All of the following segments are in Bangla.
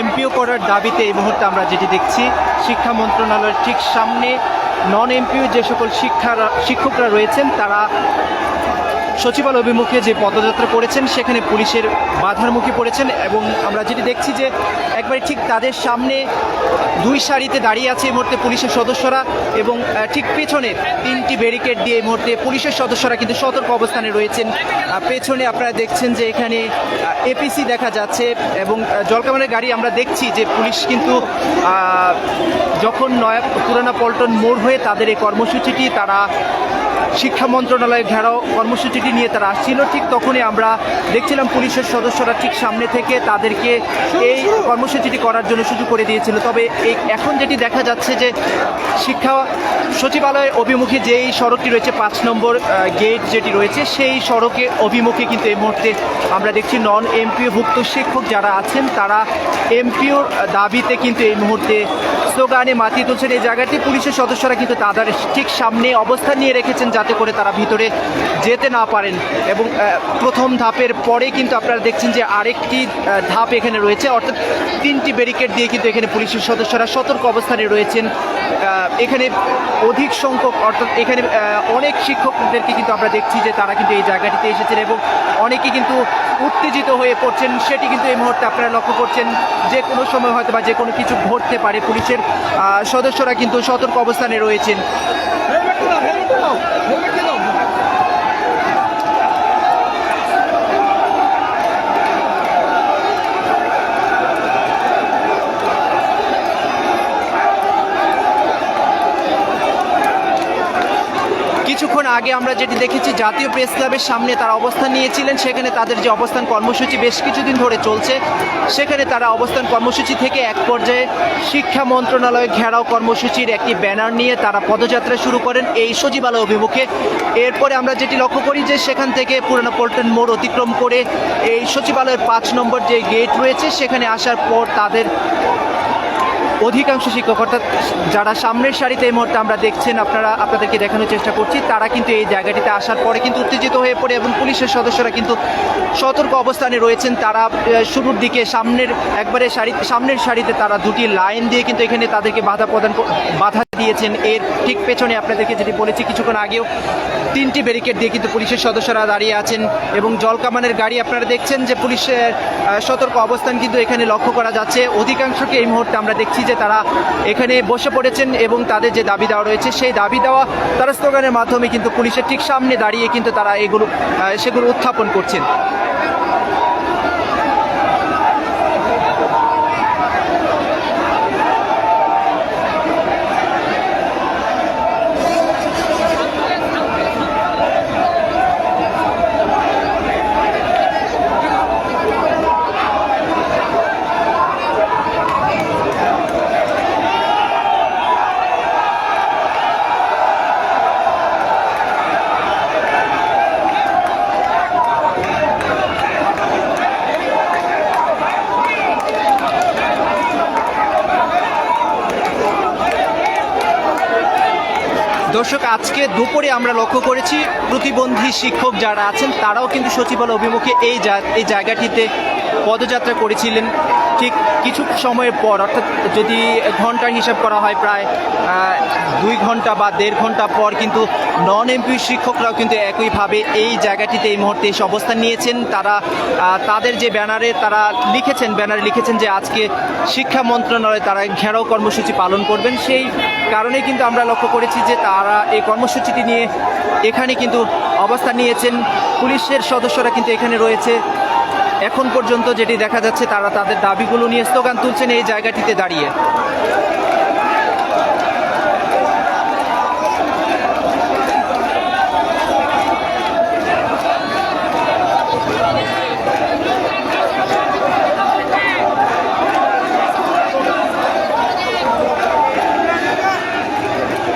এমপিও করার দাবিতে এই মুহূর্তে আমরা যেটি দেখছি, শিক্ষা মন্ত্রণালয়ের ঠিক সামনে নন এমপিও যে সকল শিক্ষারা শিক্ষকরা রয়েছেন, তারা সচিবালয় অভিমুখে যে পদযাত্রা করেছেন, সেখানে পুলিশের বাধার মুখে পড়েছেন এবং আমরা যেটি দেখছি যে একবারে ঠিক তাদের সামনে দুই সারিতে দাঁড়িয়ে আছে এই মুহূর্তে পুলিশের সদস্যরা এবং ঠিক পেছনে তিনটি ব্যারিকেড দিয়ে এই মুহূর্তে পুলিশের সদস্যরা কিন্তু সতর্ক অবস্থানে রয়েছেন। পেছনে আপনারা দেখছেন যে এখানে এপিসি দেখা যাচ্ছে এবং জলকামানের গাড়ি আমরা দেখছি যে পুলিশ কিন্তু যখন নয়া পুরানা পল্টন মোড় হয়ে তাদের এই কর্মসূচিটি তারা শিক্ষা মন্ত্রণালয়ে ঘেরাও কর্মসূচিটি নিয়ে তারা আসছিল। ঠিক তখনই আমরা দেখছিলাম পুলিশের সদস্যরা ঠিক সামনে থেকে তাদেরকে এই কর্মসূচিটি করার জন্য সুযোগ করে দিয়েছিল। তবে এই এখন যেটি দেখা যাচ্ছে যে শিক্ষা সচিবালয়ের অভিমুখে যেই সড়কটি রয়েছে পাঁচ নম্বর গেট যেটি রয়েছে, সেই সড়কে অভিমুখে কিন্তু এই মুহূর্তে আমরা দেখছি নন এমপিওভুক্ত শিক্ষক যারা আছেন, তারা এমপিওর দাবিতে কিন্তু এই মুহূর্তে স্লোগানে মাতিয়ে তুলছেন। এই জায়গাটি পুলিশের সদস্যরা কিন্তু তাদের ঠিক সামনে অবস্থান নিয়ে রেখেছেন যাতে করে তারা ভিতরে যেতে না পারেন এবং প্রথম ধাপের পরে কিন্তু আপনারা দেখছেন যে আরেকটি ধাপ এখানে রয়েছে। অর্থাৎ তিনটি ব্যারিকেড দিয়ে কিন্তু এখানে পুলিশের সদস্যরা সতর্ক অবস্থানে রয়েছেন। এখানে অধিক সংখ্যক, অর্থাৎ এখানে অনেক শিক্ষকদেরকে কিন্তু আমরা দেখছি যে তারা কিন্তু এই জায়গাটিতে এসেছেন এবং অনেকে কিন্তু উত্তেজিত হয়ে পড়ছেন। সেটি কিন্তু এই মুহূর্তে আপনারা লক্ষ্য করছেন, যে কোনো সময় হয়তো বা যে কোনো কিছু ঘটতে পারে। পুলিশের সদস্যরা কিন্তু সতর্ক অবস্থানে রয়েছেন। Como é que não? কিছুক্ষণ আগে আমরা যেটি দেখেছি, জাতীয় প্রেস ক্লাবের সামনে তারা অবস্থান নিয়েছিলেন। সেখানে তাদের যে অবস্থান কর্মসূচি বেশ কিছুদিন ধরে চলছে। সেখানে তারা অবস্থান কর্মসূচি থেকে এক পর্যায়ে শিক্ষা মন্ত্রণালয় ঘেরাও কর্মসূচির একটি ব্যানার নিয়ে তারা পদযাত্রা শুরু করেন এই সচিবালয় অভিমুখে। এরপরে আমরা যেটি লক্ষ্য করি যে সেখান থেকে পুরনো পল্টন মোড় অতিক্রম করে এই সচিবালয়ের পাঁচ নম্বর যে গেট রয়েছে, সেখানে আসার পর তাদের অধিকাংশ শিক্ষক, অর্থাৎ যারা সামনের সারিতে এই মুহূর্তে আমরা দেখছেন, আপনারা আপনাদেরকে দেখানোর চেষ্টা করছি, তারা কিন্তু এই জায়গাটিতে আসার পরে কিন্তু উত্তেজিত হয়ে পড়ে এবং পুলিশের সদস্যরা কিন্তু সতর্ক অবস্থানে রয়েছেন। তারা শুরুর দিকে সামনের একবারে সারি, সামনের সারিতে তারা দুটি লাইন দিয়ে কিন্তু এখানে তাদেরকে বাধা প্রদান বাধা দিয়েছেন। এর ঠিক পেছনে আপনাদেরকে যেটি বলেছি, কিছুক্ষণ আগেও তিনটি ব্যারিকেড দিয়ে কিন্তু পুলিশের সদস্যরা দাঁড়িয়ে আছেন এবং জলকামানের গাড়ি আপনারা দেখছেন যে পুলিশের সতর্ক অবস্থান কিন্তু এখানে লক্ষ্য করা যাচ্ছে। অধিকাংশকে এই মুহূর্তে আমরা দেখছি যে তারা এখানে বসে পড়েছেন এবং তাদের যে দাবি দেওয়া রয়েছে, সেই দাবি দেওয়া তারা স্লোগানের মাধ্যমে কিন্তু পুলিশের ঠিক সামনে দাঁড়িয়ে কিন্তু তারা এগুলো সেগুলো উত্থাপন করছেন। দর্শক, আজকে দুপুরে আমরা লক্ষ্য করেছি প্রতিবন্ধী শিক্ষক যারা আছেন, তারাও কিন্তু সচিবালয় অভিমুখে এই এই জায়গাটিতে পদযাত্রা করেছিলেন। ঠিক কিছু সময়ের পর, অর্থাৎ যদি ঘণ্টার হিসাব করা হয় প্রায় দুই ঘণ্টা বা দেড় ঘণ্টা পর কিন্তু নন এমপি শিক্ষকরাও কিন্তু একইভাবে এই জায়গাটিতে এই মুহূর্তে এসে অবস্থান নিয়েছেন। তারা তাদের যে ব্যানারে তারা লিখেছেন, ব্যানারে লিখেছেন যে আজকে শিক্ষা মন্ত্রণালয়ে তারা ঘেরাও কর্মসূচি পালন করবেন। সেই কারণে কিন্তু আমরা লক্ষ্য করেছি যে তারা এই কর্মসূচিটি নিয়ে এখানে কিন্তু অবস্থান নিয়েছেন। পুলিশের সদস্যরা কিন্তু এখানে রয়েছে। এখন পর্যন্ত যেটি দেখা যাচ্ছে তারা তাদের দাবিগুলো নিয়ে স্লোগান তুলছেন এই জায়গাটিতে দাঁড়িয়ে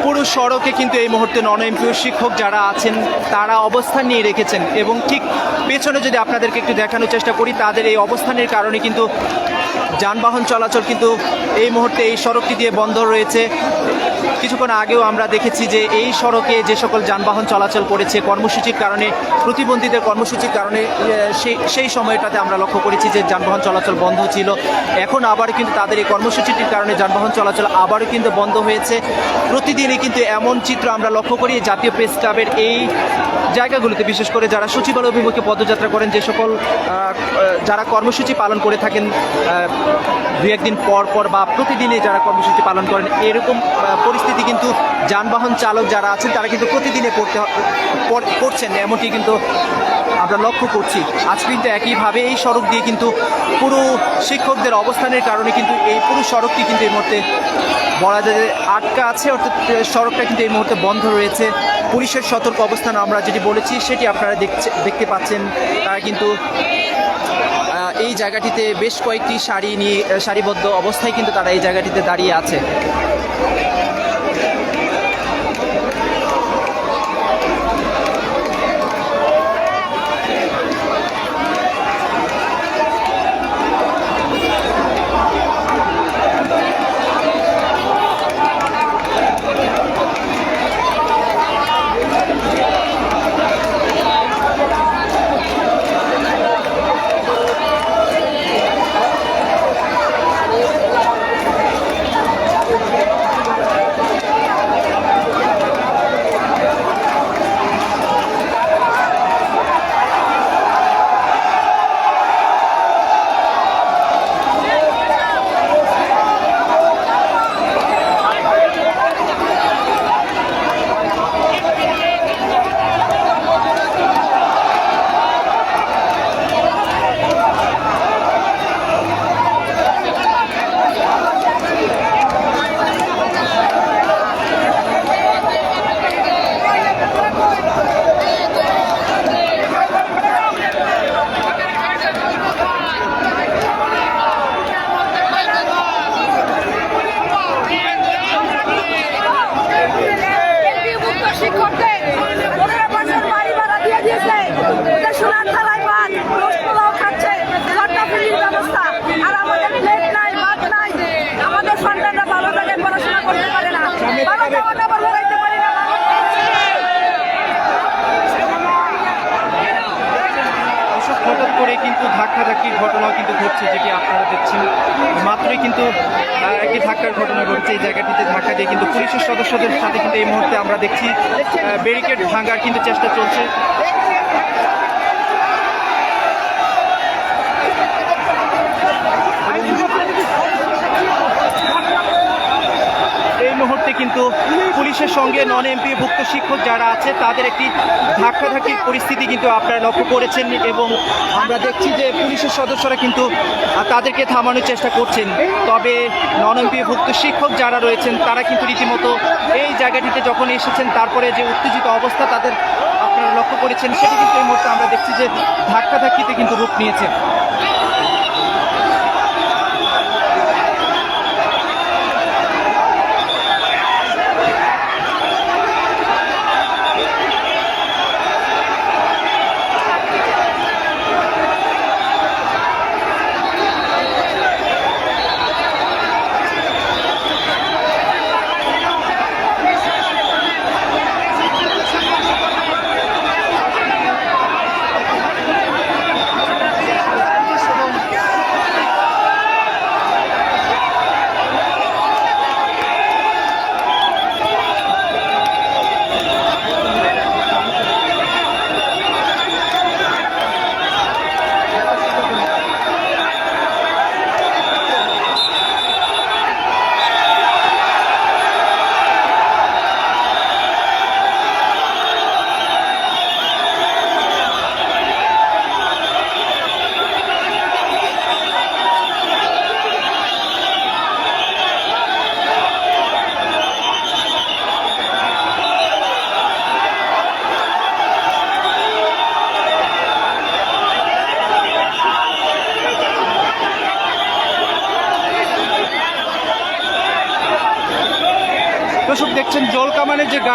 পুরো সড়কে কিন্তু এই মুহূর্তে নন এমপিও শিক্ষক যারা আছেন, তারা অবস্থান নিয়ে রেখেছেন। এবং ঠিক পেছনে যদি আপনাদেরকে একটু দেখানোর চেষ্টা করি, তাদের এই অবস্থানের কারণে কিন্তু যানবাহন চলাচল কিন্তু এই মুহূর্তে এই সড়কটি দিয়ে বন্ধ রয়েছে। কিছুক্ষণ আগেও আমরা দেখেছি যে এই সড়কে যে সকল যানবাহন চলাচল করেছে, কর্মসূচির কারণে, প্রতিবন্ধীদের কর্মসূচির কারণে সেই সেই সময়টাতে আমরা লক্ষ্য করেছি যে যানবাহন চলাচল বন্ধ ছিল। এখন আবার কিন্তু তাদের এই কর্মসূচিটির কারণে যানবাহন চলাচল আবারও কিন্তু বন্ধ হয়েছে। প্রতিদিনই কিন্তু এমন চিত্র আমরা লক্ষ্য করি জাতীয় প্রেস ক্লাবের এই জায়গাগুলোতে, বিশেষ করে যারা সচিবালয় অভিমুখে পদযাত্রা করেন, যে সকল যারা কর্মসূচি পালন করে থাকেন দু একদিন পর পর বা প্রতিদিনে যারা কর্মসূচি পালন করেন, এরকম পরিস্থিতি কিন্তু যানবাহন চালক যারা আছেন, তারা কিন্তু প্রতিদিনে পড়তে করছেন। এমনটি কিন্তু আমরা লক্ষ্য করছি। আজ কিন্তু একইভাবে এই সড়ক দিয়ে কিন্তু পুরো শিক্ষকদের অবস্থানের কারণে কিন্তু এই পুরো সড়কটি কিন্তু এই মুহূর্তে বলা যায় আটকা আছে, অর্থাৎ সড়কটা কিন্তু এই মুহূর্তে বন্ধ রয়েছে। পুলিশের সতর্ক অবস্থান আমরা যেটি বলেছি, সেটি আপনারা দেখতে পাচ্ছেন। তারা কিন্তু এই জায়গাটিতে বেশ কয়েকটি শাড়ি নিয়ে সারিবদ্ধ অবস্থায় কিন্তু তারা এই জায়গাটিতে দাঁড়িয়ে আছে। কিন্তু ধাক্কাধাক্কির ঘটনাও কিন্তু ঘটছে, যেটি আপনারা দেখছেন। মাত্রই কিন্তু একটি ধাক্কার ঘটনা ঘটছে এই জায়গাটিতে, ধাক্কা দিয়ে কিন্তু পুলিশের সদস্যদের সাথে কিন্তু এই মুহূর্তে আমরা দেখছি ব্যারিকেড ভাঙার কিন্তু চেষ্টা চলছে এই মুহূর্তে কিন্তু পুলিশের সঙ্গে নন এমপি ভুক্ত শিক্ষক যারা আছে, তাদের একটি ধাক্কাধাক্কির পরিস্থিতি কিন্তু আপনারা লক্ষ্য করেছেন এবং আমরা দেখছি যে পুলিশের সদস্যরা কিন্তু তাদেরকে থামানোর চেষ্টা করছেন। তবে নন এমপি ভুক্ত শিক্ষক যারা রয়েছেন, তারা কিন্তু রীতিমতো এই জায়গাটিতে যখন এসেছেন, তারপরে যে উত্তেজিত অবস্থা তাদের আপনারা লক্ষ্য করেছেন, সেটি কিন্তু এই মুহূর্তে আমরা দেখছি যে ধাক্কাধাক্কিতে কিন্তু রূপ নিয়েছে।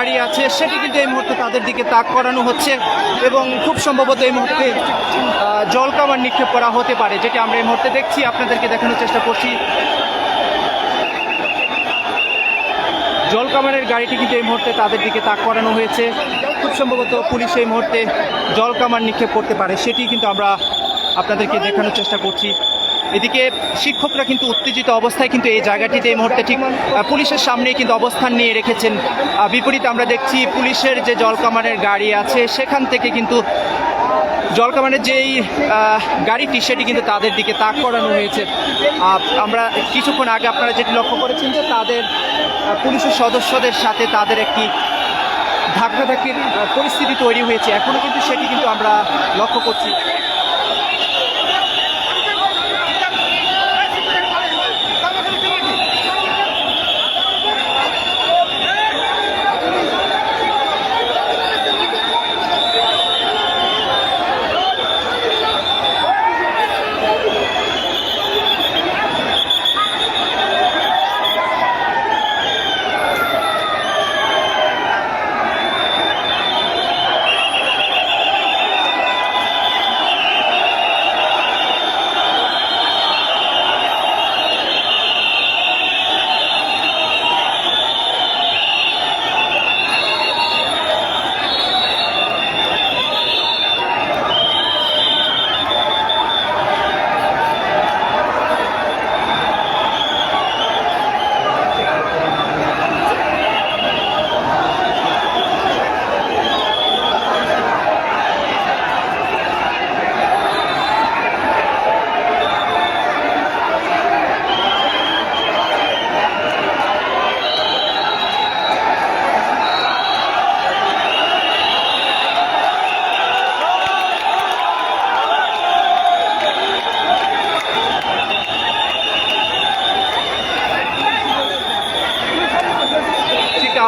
কামানের যে গাড়ি আছে, সেটি কিন্তু এই মুহূর্তে তাদের দিকে তাক করানো হচ্ছে এবং খুব সম্ভবত এই মুহূর্তে জল নিক্ষেপ করা হতে পারে, যেটি আমরা এই মুহূর্তে দেখছি। আপনাদেরকে দেখানোর চেষ্টা করছি। জল কামানের গাড়িটি কিন্তু এই মুহূর্তে তাদের দিকে তাক করানো হয়েছে। খুব সম্ভবত পুলিশ এই মুহূর্তে জল কামান নিক্ষেপ করতে পারে সেটি কিন্তু আমরা আপনাদেরকে দেখানোর চেষ্টা করছি। এদিকে শিক্ষকরা কিন্তু উত্তেজিত অবস্থায় কিন্তু এই জায়গাটিতে এই মুহূর্তে ঠিক পুলিশের সামনে কিন্তু অবস্থান নিয়ে রেখেছেন। বিপরীতে আমরা দেখছি পুলিশের যে জল কামানের গাড়ি আছে, সেখান থেকে কিন্তু জলকামানের যেই গাড়িটি, সেটি কিন্তু তাদের দিকে তাক করানো হয়েছে। আমরা কিছুক্ষণ আগে আপনারা যেটি লক্ষ্য করেছেন যে তাদের পুলিশের সদস্যদের সাথে তাদের একটি ধাক্কাধাক্কির পরিস্থিতি তৈরি হয়েছে। এখনও কিন্তু সেটি কিন্তু আমরা লক্ষ্য করছি।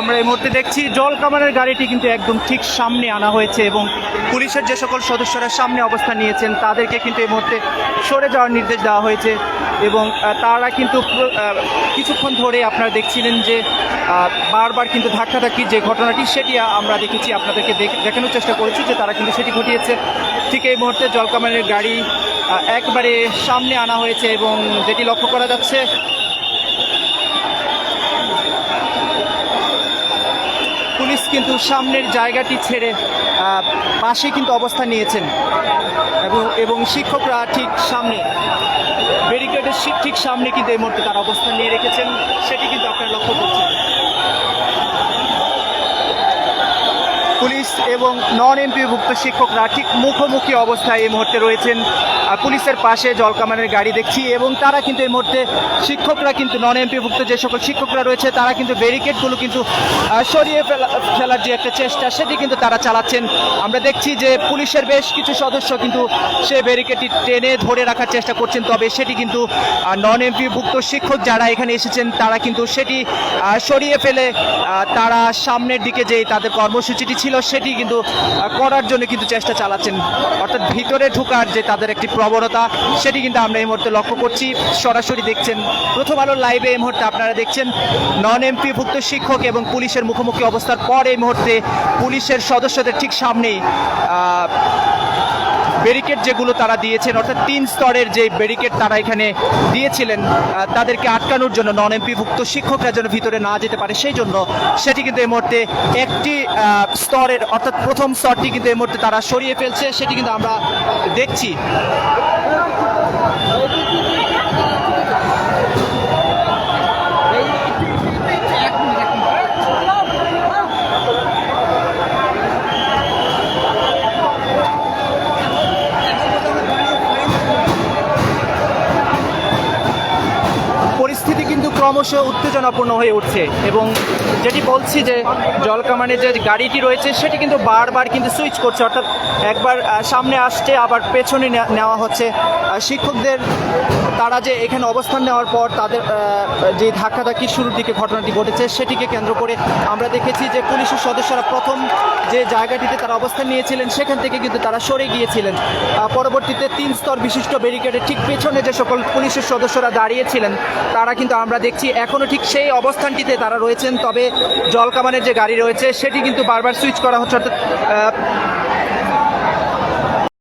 আমরা এই মুহূর্তে দেখছি জল কামানের গাড়িটি কিন্তু একদম ঠিক সামনে আনা হয়েছে এবং পুলিশের যে সকল সদস্যরা সামনে অবস্থান নিয়েছেন, তাদেরকে কিন্তু এই মুহূর্তে সরে যাওয়ার নির্দেশ দেওয়া হয়েছে এবং তারা কিন্তু কিছুক্ষণ ধরে আপনারা দেখছিলেন যে বারবার কিন্তু ধাক্কাধাক্কি যে ঘটনাটি সেটি আমরা দেখেছি, আপনাদেরকে দেখ- দেখানোর চেষ্টা করেছি যে তারা কিন্তু সেটি ঘটিয়েছে। ঠিক এই মুহূর্তে জলকামানের গাড়ি একবারে সামনে আনা হয়েছে এবং যেটি লক্ষ্য করা যাচ্ছে কিন্তু সামনের জায়গাটি ছেড়ে পাশে কিন্তু অবস্থান নিয়েছেন। এবং এবং শিক্ষকরা ঠিক সামনে ব্যারিকেডের ঠিক সামনে কিন্তু এই মুহূর্তে তার অবস্থান নিয়ে রেখেছেন। সেটি কিন্তু আপনারা লক্ষ্য করছেন। পুলিশ এবং নন এমপিভুক্ত শিক্ষকরা ঠিক মুখোমুখি অবস্থায় এই মুহূর্তে রয়েছেন। পুলিশের পাশে জলকামানের গাড়ি দেখছি এবং তারা কিন্তু এই মুহূর্তে শিক্ষকরা কিন্তু নন এমপিভুক্ত যে সকল শিক্ষকরা রয়েছে, তারা কিন্তু ব্যারিকেডগুলো কিন্তু সরিয়ে ফেলা, ফেলার যে একটা চেষ্টা, সেটি কিন্তু তারা চালাচ্ছেন। আমরা দেখছি যে পুলিশের বেশ কিছু সদস্য কিন্তু সে ব্যারিকেডটি টেনে ধরে রাখার চেষ্টা করছেন, তবে সেটি কিন্তু নন এমপিভুক্ত শিক্ষক যারা এখানে এসেছেন, তারা কিন্তু সেটি সরিয়ে ফেলে তারা সামনের দিকে যেই তাদের কর্মসূচিটি ছিল সেটি কিন্তু করার জন্য কিন্তু চেষ্টা চালাচ্ছেন। অর্থাৎ ভিতরে ঢোকার যে তাদের একটি প্রবণতা, সেটি কিন্তু আমরা এই মুহূর্তে লক্ষ্য করছি। সরাসরি দেখছেন, প্রথম আলো লাইভে এই মুহূর্তে আপনারা দেখছেন নন এমপিভুক্ত শিক্ষক এবং পুলিশের মুখোমুখি অবস্থার পর এই মুহূর্তে পুলিশের সদস্যদের ঠিক সামনেই ব্যারিকেড যেগুলো তারা দিয়েছেন, অর্থাৎ তিন স্তরের যে ব্যারিকেড তারা এখানে দিয়েছিলেন তাদেরকে আটকানোর জন্য নন এমপিভুক্ত শিক্ষকরা যেন ভিতরে না যেতে পারে, সেই জন্য সেটি কিন্তু এই মুহূর্তে একটি স্তরের, অর্থাৎ প্রথম স্তরটি কিন্তু এই মুহূর্তে তারা সরিয়ে ফেলছে, সেটি কিন্তু আমরা দেখছি। ক্রমশ উত্তেজনাপূর্ণ হয়ে উঠছে এবং যেটি বলছি যে জলকামানের যে গাড়িটি রয়েছে, সেটি কিন্তু বারবার কিন্তু সুইচ করছে। অর্থাৎ একবার সামনে আসছে, আবার পেছনে নেওয়া হচ্ছে। শিক্ষকদের, তারা যে এখানে অবস্থান নেওয়ার পর তাদের যে ধাক্কাধাক্কি শুরুর দিকে ঘটনাটি ঘটেছে, সেটিকে কেন্দ্র করে আমরা দেখেছি যে পুলিশের সদস্যরা প্রথম যে জায়গাটিতে তারা অবস্থান নিয়েছিলেন, সেখান থেকে কিন্তু তারা সরে গিয়েছিলেন। পরবর্তীতে তিন স্তর বিশিষ্ট ব্যারিকেডের ঠিক পেছনে যে সকল পুলিশের সদস্যরা দাঁড়িয়েছিলেন, তারা কিন্তু আমরা দেখছি এখনও ঠিক সেই অবস্থানটিতে তারা রয়েছেন। তবে একইভাবে জল কামানের যে গাড়ি রয়েছে সেটি কিন্তু বারবার সুইচ করা হচ্ছে অর্থাৎ